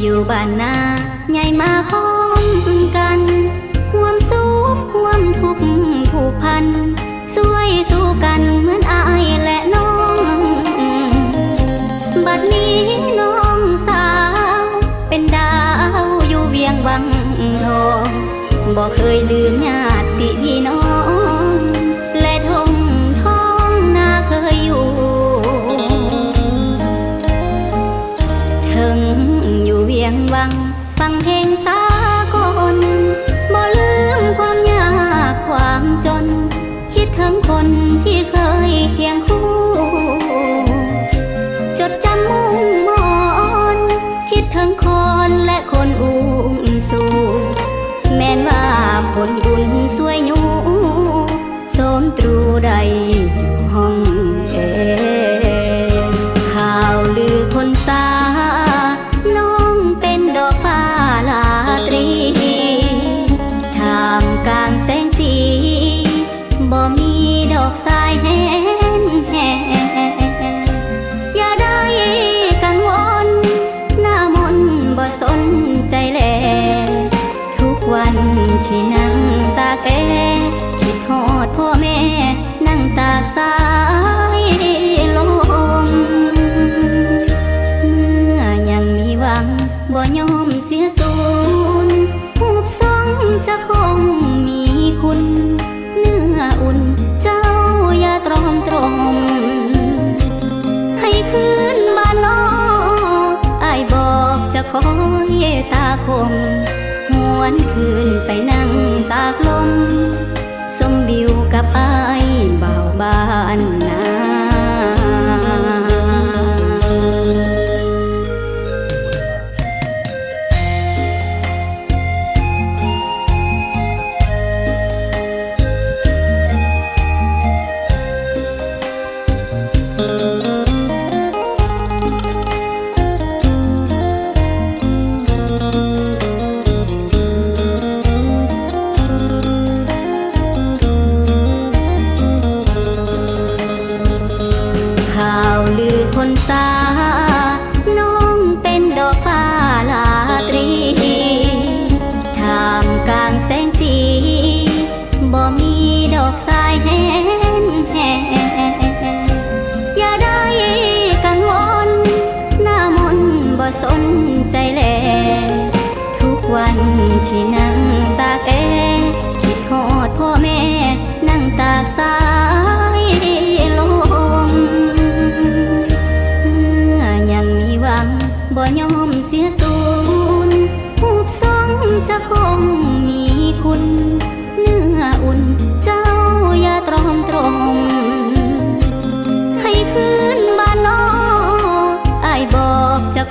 อยู่บ้านนาใหญ่มาพร้อมกันห่วมสุขห่วมทุกข์ผูกพันช่วยสู้กันเหมือนอายและน้อง บัดนี้น้องสาว เป็นดาวอยู่เวียงวังทองบอกเคยลืมญาติพี่น้อง ตรูใดอยู่ห้องเอข่าวลือคนสา น้องเป็นดอกฟ้าลาตรีท่ามกลางแสงสี บ่มีดอกสายแห้งแห้ง คอยตาคมหวนคืนไปนั่งตากลม สมวิวกับอา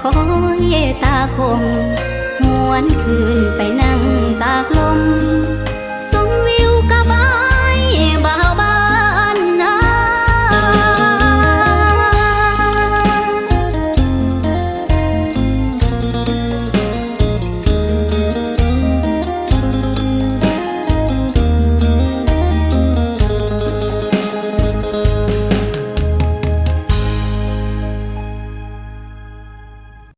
คอยตาคมหวนคืนไปนั่งตากลม